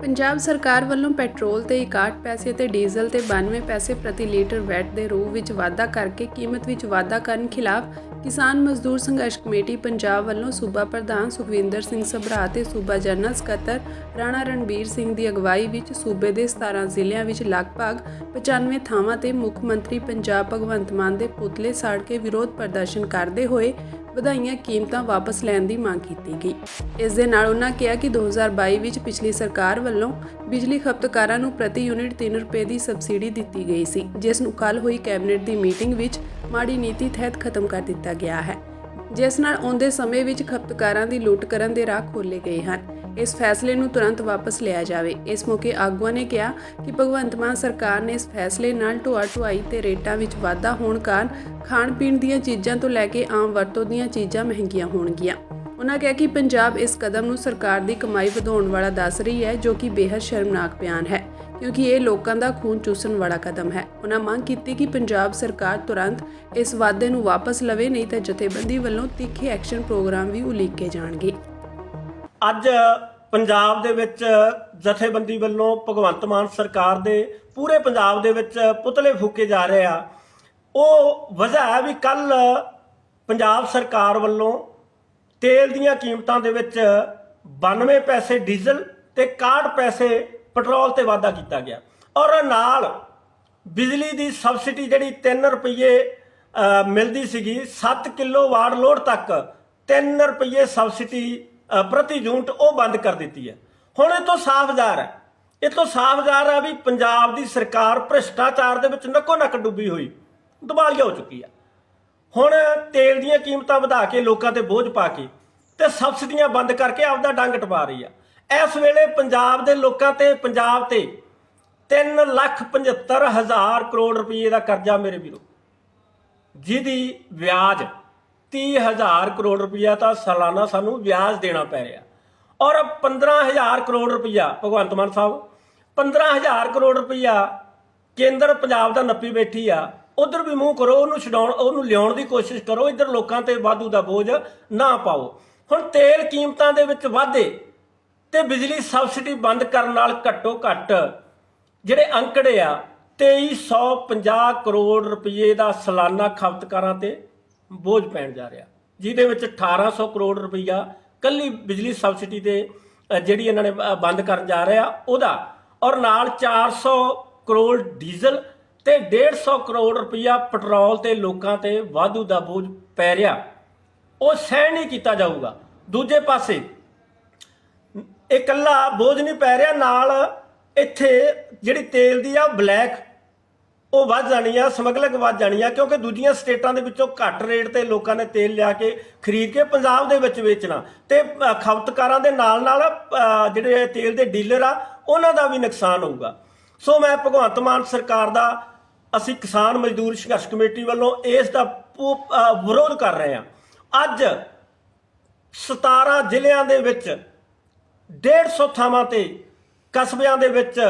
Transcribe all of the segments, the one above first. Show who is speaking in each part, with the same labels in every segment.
Speaker 1: ਪੰਜਾਬ ਸਰਕਾਰ ਵੱਲੋਂ ਪੈਟਰੋਲ ਤੇ 61 ਪੈਸੇ ਤੇ ਡੀਜ਼ਲ ਤੇ 92 ਪੈਸੇ ਪ੍ਰਤੀ ਲੀਟਰ ਵੈਟ ਦੇ ਰੂਪ ਵਿੱਚ ਵਾਧਾ ਕਰਕੇ ਕੀਮਤ ਵਿੱਚ ਵਾਧਾ ਕਰਨ ਖਿਲਾਫ ਕਿਸਾਨ ਮਜ਼ਦੂਰ ਸੰਘਰਸ਼ ਕਮੇਟੀ ਪੰਜਾਬ ਵੱਲੋਂ ਸੂਬਾ ਪ੍ਰਧਾਨ ਸੁਖਵਿੰਦਰ ਸਿੰਘ ਸਭਰਾ ਤੇ ਸੂਬਾ ਜਨਰਲ ਸਕੱਤਰ ਰਾਣਾ ਰਣਬੀਰ ਸਿੰਘ ਦੀ ਅਗਵਾਈ ਵਿੱਚ ਸੂਬੇ ਦੇ 17 ਜ਼ਿਲ੍ਹਿਆਂ ਵਿੱਚ ਲਗਭਗ 95 ਥਾਵਾਂ ਤੇ ਮੁੱਖ ਮੰਤਰੀ ਪੰਜਾਬ ਭਗਵੰਤ ਮਾਨ ਦੇ ਪੁਤਲੇ ਸਾੜ ਕੇ ਵਿਰੋਧ ਪ੍ਰਦਰਸ਼ਨ ਕਰਦੇ ਹੋਏ ਵਧਾਈਆਂ ਕੀਮਤਾਂ ਵਾਪਸ ਲੈਣ ਦੀ ਮੰਗ ਕੀਤੀ ਗਈ। ਇਸ ਦੇ ਨਾਲ ਉਹਨਾਂ ਕਿਹਾ ਕਿ 2022 ਵਿੱਚ ਪਿਛਲੀ ਸਰਕਾਰ ਵੱਲੋਂ ਬਿਜਲੀ ਖਪਤਕਾਰਾਂ ਨੂੰ ਪ੍ਰਤੀ ਯੂਨਿਟ 3 ਰੁਪਏ ਦੀ ਸਬਸਿਡੀ ਦਿੱਤੀ ਗਈ ਸੀ, ਜਿਸ ਨੂੰ ਕੱਲ ਹੋਈ ਕੈਬਨਿਟ ਦੀ ਮੀਟਿੰਗ ਵਿੱਚ ਮਾੜੀ ਨੀਤੀ ਤਹਿਤ ਖਤਮ ਕਰ ਦਿੱਤਾ ਗਿਆ ਹੈ, ਜਿਸ ਨਾਲ ਆਉਂਦੇ ਸਮੇਂ ਵਿੱਚ ਖਪਤਕਾਰਾਂ ਦੀ ਲੁੱਟ ਕਰਨ ਦੇ ਰਾਹ ਖੋਲੇ ਗਏ ਹਨ। ਇਸ ਫੈਸਲੇ ਨੂੰ ਤੁਰੰਤ ਵਾਪਸ ਲਿਆ ਜਾਵੇ। ਇਸ ਮੌਕੇ ਆਗੂਆਂ ਨੇ ਕਿਹਾ ਕਿ ਭਗਵੰਤ ਮਾਨ ਸਰਕਾਰ ਨੇ ਇਸ ਫੈਸਲੇ ਨਾਲ ਢੋਆ ਢੁਆਈ ਤੇ ਰੇਟਾਂ ਵਿੱਚ ਵਾਧਾ ਹੋਣ ਕਾਰਨ ਖਾਣ ਪੀਣ ਦੀਆਂ ਚੀਜ਼ਾਂ ਤੋਂ ਲੈ ਕੇ ਆਮ ਵਰਤੋਂ ਦੀਆਂ ਚੀਜ਼ਾਂ ਮਹਿੰਗੀਆਂ ਹੋਣਗੀਆਂ। ਉਹਨਾਂ ਕਿਹਾ ਕਿ ਪੰਜਾਬ ਇਸ ਕਦਮ ਨੂੰ ਸਰਕਾਰ ਦੀ ਕਮਾਈ ਵਧਾਉਣ ਵਾਲਾ ਦੱਸ ਰਹੀ ਹੈ, ਜੋ ਕਿ ਬੇहद ਸ਼ਰਮਨਾਕ ਬਿਆਨ ਹੈ। ਕਿਉਂਕਿ ਇਹ ਲੋਕਾਂ ਦਾ ਖੂਨ ਚੂਸਣ ਵਾਲਾ ਕਦਮ ਹੈ। ਉਹਨਾਂ ਮੰਗ ਕੀਤੀ ਕਿ ਪੰਜਾਬ ਸਰਕਾਰ ਤੁਰੰਤ ਇਸ ਵਾਅਦੇ ਨੂੰ ਵਾਪਸ ਲਵੇ, ਨਹੀਂ ਤਾਂ ਜਥੇਬੰਦੀ ਵੱਲੋਂ ਤਿੱਖੇ ਐਕਸ਼ਨ ਪ੍ਰੋਗਰਾਮ ਵੀ ਉਲੀਕੇ ਜਾਣਗੇ।
Speaker 2: ਅੱਜ ਪੰਜਾਬ ਦੇ ਵਿੱਚ ਜਥੇਬੰਦੀ ਵੱਲੋਂ ਭਗਵੰਤ ਮਾਨ ਸਰਕਾਰ ਦੇ ਪੂਰੇ ਪੰਜਾਬ ਦੇ ਵਿੱਚ ਪੁਤਲੇ ਫੂਕੇ ਜਾ ਰਹੇ ਆ। ਉਹ ਵਜ੍ਹਾ ਹੈ ਵੀ ਕੱਲ ਪੰਜਾਬ ਸਰਕਾਰ ਵੱਲੋਂ ਤੇਲ ਦੀਆਂ ਕੀਮਤਾਂ ਦੇ ਵਿੱਚ 92 ਪੈਸੇ ਡੀਜ਼ਲ ਤੇ 61 ਪੈਸੇ ਪੈਟਰੋਲ ਤੇ ਵਾਧਾ ਕੀਤਾ ਗਿਆ। ਔਰ ਨਾਲ ਬਿਜਲੀ ਦੀ ਸਬਸਿਡੀ ਜਿਹੜੀ 3 ਰੁਪਏ ਮਿਲਦੀ ਸੀਗੀ 7 ਕਿਲੋਵਾਟ ਲੋਡ ਤੱਕ 3 ਰੁਪਏ ਸਬਸਿਡੀ ਪ੍ਰਤੀ ਯੂਨਿਟ ਉਹ ਬੰਦ ਕਰ ਦਿੱਤੀ ਹੈ। ਹੁਣ ਇਹ ਤੋਂ ਸਾਫ਼ ਜ਼ਾਹਰ ਹੈ। ਇਹ ਤੋਂ ਸਾਫ਼ ਜ਼ਾਹਰ ਹੈ ਵੀ ਪੰਜਾਬ ਦੀ ਸਰਕਾਰ ਭ੍ਰਿਸ਼ਟਾਚਾਰ ਦੇ ਵਿੱਚ ਨੱਕੋ ਨੱਕ ਡੁੱਬੀ ਹੋਈ ਦੁਬਾਲੀਆ ਹੋ ਚੁੱਕੀ ਹੈ। ਹੁਣ ਤੇਲ ਦੀਆਂ ਕੀਮਤਾਂ ਵਧਾ ਕੇ ਲੋਕਾਂ ਤੇ ਬੋਝ ਪਾ ਕੇ ਤੇ ਸਬਸਿਡੀਆਂ ਬੰਦ ਕਰਕੇ ਆਪਦਾ ਡੰਗ ਟਪਾ ਰਹੀ ਆ ਇਸ ਵੇਲੇ ਪੰਜਾਬ ਦੇ ਲੋਕਾਂ ਤੇ, ਪੰਜਾਬ ਤੇ 3 ਲੱਖ 75 ਹਜ਼ਾਰ ਕਰੋੜ ਰੁਪਏ ਦਾ ਕਰਜ਼ਾ ਮੇਰੇ ਵੀਰੋ। ਜਿਹਦੀ ਵਿਆਜ 30 ਹਜ਼ਾਰ ਕਰੋੜ ਰੁਪਇਆ ਤਾਂ ਸਾਲਾਨਾ ਸਾਨੂੰ ਵਿਆਜ ਦੇਣਾ ਪੈ ਰਿਹਾ। ਔਰ 15000 ਕਰੋੜ ਰੁਪਇਆ, ਭਗਵੰਤ ਮਾਨ ਸਾਹਿਬ 15000 ਕਰੋੜ ਰੁਪਇਆ ਕੇਂਦਰ ਪੰਜਾਬ ਦਾ ਨੱਪੀ ਬੈਠੀ ਆ। ਉਧਰ ਵੀ ਮੂੰਹ ਕਰੋ, ਉਹਨੂੰ ਛਡਾਉਣ, ਉਹਨੂੰ ਲਿਆਉਣ ਦੀ ਕੋਸ਼ਿਸ਼ ਕਰੋ। ਇੱਧਰ ਲੋਕਾਂ ਤੇ ਵਾਧੂ ਦਾ ਬੋਝ ਨਾ ਪਾਓ। ਹੁਣ ਤੇਲ ਕੀਮਤਾਂ ਦੇ ਵਿੱਚ ਵਾਧੇ। ਤੇ ਬਿਜਲੀ ਸਬਸਿਡੀ ਬੰਦ ਕਰਨ ਨਾਲ ਘੱਟੋ ਘੱਟ ਜਿਹੜੇ ਅੰਕੜੇ ਆ 2350 ਕਰੋੜ ਰੁਪਏ ਦਾ ਸਾਲਾਨਾ ਖਪਤਕਾਰਾਂ ਤੇ ਬੋਝ ਪੈਣ ਜਾ ਰਿਹਾ। ਜਿਹਦੇ ਵਿੱਚ 1800 ਕਰੋੜ ਰੁਪਈਆ ਕੱਲੀ ਬਿਜਲੀ ਸਬਸਿਡੀ ਤੇ ਜਿਹੜੀ ਇਹਨਾਂ ਨੇ ਬੰਦ ਕਰਨ ਜਾ ਰਹੇ ਆ ਉਹਦਾ। ਔਰ ਨਾਲ 400 ਕਰੋੜ ਡੀਜ਼ਲ ਤੇ 150 ਕਰੋੜ ਰੁਪਈਆ ਪੈਟਰੋਲ ਤੇ ਲੋਕਾਂ ਤੇ ਵਾਧੂ ਦਾ ਬੋਝ ਪੈ ਰਿਹਾ। ਉਹ ਸਹਿਣ ਨਹੀਂ ਕੀਤਾ ਜਾਊਗਾ। ਦੂਜੇ ਪਾਸੇ ਇਹ ਇਕੱਲਾ ਬੋਝ ਨਹੀਂ ਪੈ ਰਿਹਾ, ਨਾਲ ਇੱਥੇ ਜਿਹੜੀ ਤੇਲ ਦੀ ਆ ਬਲੈਕ, ਉਹ ਵੱਧ ਜਾਣੀ ਆ ਸਮਗਲਿੰਗ ਵੱਧ ਜਾਣੀ ਆ, ਕਿਉਂਕਿ ਦੂਜੀਆਂ ਸਟੇਟਾਂ ਦੇ ਵਿੱਚੋਂ ਘੱਟ ਰੇਟ ਤੇ ਲੋਕਾਂ ਨੇ ਤੇਲ ਲਿਆ ਕੇ ਖਰੀਦ ਕੇ ਪੰਜਾਬ ਦੇ ਵਿੱਚ ਵੇਚਣਾ। ਤੇ ਖਪਤਕਾਰਾਂ ਦੇ ਨਾਲ ਨਾਲ ਜਿਹੜੇ ਤੇਲ ਦੇ ਡੀਲਰ ਆ, ਉਹਨਾਂ ਦਾ ਵੀ ਨੁਕਸਾਨ ਹੋਊਗਾ। ਸੋ ਮੈਂ ਭਗਵੰਤ ਮਾਨ ਸਰਕਾਰ ਦਾ, ਅਸੀਂ ਕਿਸਾਨ ਮਜ਼ਦੂਰ ਸੰਘਰਸ਼ ਕਮੇਟੀ ਵੱਲੋਂ ਇਸ ਦਾ ਪੂ- ਵਿਰੋਧ ਕਰ ਰਹੇ ਹਾਂ। ਅੱਜ 17 ਜ਼ਿਲ੍ਹਿਆਂ ਦੇ ਵਿੱਚ 150 ਥਾਵਾਂ ਤੇ ਕਸਬਿਆਂ ਦੇ ਵਿੱਚ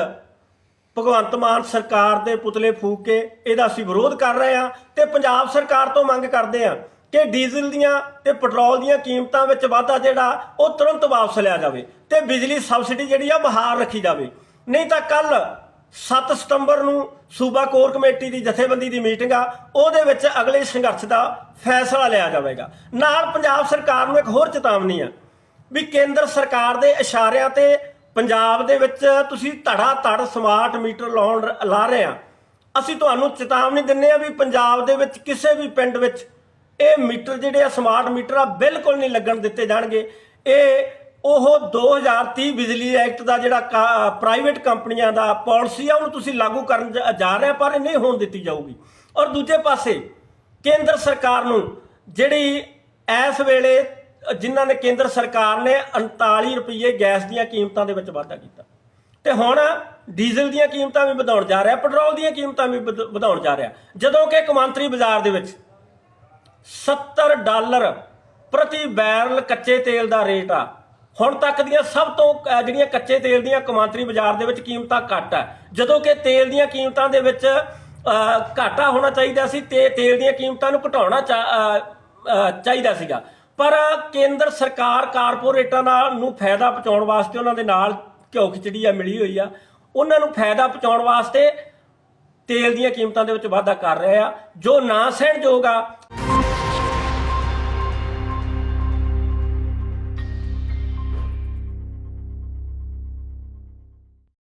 Speaker 2: ਭਗਵੰਤ ਮਾਨ ਸਰਕਾਰ ਦੇ ਪੁਤਲੇ ਫੂਕ ਕੇ ਇਹਦਾ ਅਸੀਂ ਵਿਰੋਧ ਕਰ ਰਹੇ ਹਾਂ ਤੇ ਪੰਜਾਬ ਸਰਕਾਰ ਤੋਂ ਮੰਗ ਕਰਦੇ ਹਾਂ ਕਿ ਡੀਜ਼ਲ ਦੀਆਂ ਤੇ ਪੈਟਰੋਲ ਦੀਆਂ ਕੀਮਤਾਂ ਵਿੱਚ ਵਾਧਾ ਜਿਹੜਾ ਉਹ ਤੁਰੰਤ ਵਾਪਸ ਲਿਆ ਜਾਵੇ ਤੇ ਬਿਜਲੀ ਸਬਸਿਡੀ ਜਿਹੜੀ ਆ ਬਹਾਲ ਰੱਖੀ ਜਾਵੇ। ਨਹੀਂ ਤਾਂ ਕੱਲ 7 ਸਤੰਬਰ ਨੂੰ ਸੂਬਾ ਕੋਰ ਕਮੇਟੀ ਦੀ ਜਥੇਬੰਦੀ ਦੀ ਮੀਟਿੰਗ ਆ, ਉਹਦੇ ਵਿੱਚ ਅਗਲੇ ਸੰਘਰਸ਼ ਦਾ ਫੈਸਲਾ ਲਿਆ ਜਾਵੇਗਾ। ਨਾਲ ਪੰਜਾਬ ਸਰਕਾਰ ਨੂੰ ਇੱਕ ਹੋਰ ਚੇਤਾਵਨੀ ਆ ਵੀ ਕੇਂਦਰ ਸਰਕਾਰ ਦੇ ਇਸ਼ਾਰਿਆਂ ਤੇ ਪੰਜਾਬ ਦੇ ਵਿੱਚ ਤੁਸੀਂ ਧੜਾ ਧੜ ਸਮਾਰਟ ਮੀਟਰ ਲਾਉਣ ਲਾ ਰਹੇ ਆ। ਅਸੀਂ ਤੁਹਾਨੂੰ ਚੇਤਾਵਨੀ ਦਿੰਨੇ ਆ ਵੀ ਪੰਜਾਬ ਦੇ ਵਿੱਚ ਕਿਸੇ ਵੀ ਪਿੰਡ ਵਿੱਚ ਇਹ ਮੀਟਰ ਜਿਹੜੇ ਆ ਸਮਾਰਟ ਮੀਟਰ ਆ, ਬਿਲਕੁਲ ਨਹੀਂ ਲੱਗਣ ਦਿੱਤੇ ਜਾਣਗੇ। ਇਹ, ਉਹ 2030 ਬਿਜਲੀ ਐਕਟ ਦਾ ਜਿਹੜਾ ਪ੍ਰਾਈਵੇਟ ਕੰਪਨੀਆਂ ਦਾ ਪਾਲਿਸੀ ਆ, ਉਹਨੂੰ ਤੁਸੀਂ ਲਾਗੂ ਕਰਨ ਜਾ- ਰਹੇ ਪਰ ਇਹ ਨਹੀਂ ਹੋਣ ਦਿੱਤੀ ਜਾਊਗੀ। ਔਰ ਦੂਜੇ ਪਾਸੇ ਕੇਂਦਰ ਸਰਕਾਰ ਨੂੰ ਜਿਹੜੀ ਇਸ ਵੇਲੇ ਜਿਨ੍ਹਾਂ ਨੇ ਕੇਂਦਰ ਸਰਕਾਰ ਨੇ 39 ਰੁਪਏ ਗੈਸ ਦੀਆਂ ਕੀਮਤਾਂ ਦੇ ਵਿੱਚ ਵਾਧਾ ਕੀਤਾ। ਤੇ ਹੁਣ ਡੀਜ਼ਲ ਦੀਆਂ ਕੀਮਤਾਂ ਵੀ ਵਧਾਉਣ ਜਾ ਰਿਹਾ, ਪੈਟਰੋਲ ਦੀਆਂ ਕੀਮਤਾਂ ਵੀ ਵਧਾਉਣ ਜਾ ਰਿਹਾ। ਜਦੋਂ ਕਿ ਕਮਾਂਤਰੀ ਬਾਜ਼ਾਰ ਦੇ ਵਿੱਚ 70 ਡਾਲਰ ਪ੍ਰਤੀ ਬੈਰਲ ਕੱਚੇ ਤੇਲ ਦਾ ਰੇਟ ਆ। ਹੁਣ ਤੱਕ ਦੀਆਂ ਸਭ ਤੋਂ ਜਿਹੜੀਆਂ ਕੱਚੇ ਤੇਲ ਦੀਆਂ ਕੌਮਾਂਤਰੀ ਬਾਜ਼ਾਰ ਦੇ ਵਿੱਚ ਕੀਮਤਾਂ ਘੱਟ ਆ। ਜਦੋਂ ਕਿ ਤੇਲ ਦੀਆਂ ਕੀਮਤਾਂ ਦੇ ਵਿੱਚ ਘਾਟਾ ਹੋਣਾ ਚਾਹੀਦਾ ਸੀ ਤੇ ਤੇਲ ਦੀਆਂ ਕੀਮਤਾਂ ਨੂੰ ਘਟਾਉਣਾ ਚਾ- ਚਾਹੀਦਾ ਸੀਗਾ। ਪਰ ਕੇਂਦਰ ਸਰਕਾਰ ਕਾਰਪੋਰੇਟਾਂ ਨਾਲ ਨੂੰ ਫਾਇਦਾ ਪਹੁੰਚਾਉਣ ਵਾਸਤੇ ਉਹਨਾਂ ਦੇ ਨਾਲ ਘਿਓ ਖਿਚੜੀ ਆ, ਮਿਲੀ ਹੋਈ ਆ, ਉਹਨਾਂ ਨੂੰ ਫਾਇਦਾ ਪਹੁੰਚਾਉਣ ਵਾਸਤੇ ਤੇਲ ਦੀਆਂ ਕੀਮਤਾਂ ਦੇ ਵਿੱਚ ਵਾਧਾ ਕਰ ਰਹੇ ਆ। ਜੋ ਨਾ ਸਹਿਣਯੋਗ ਆ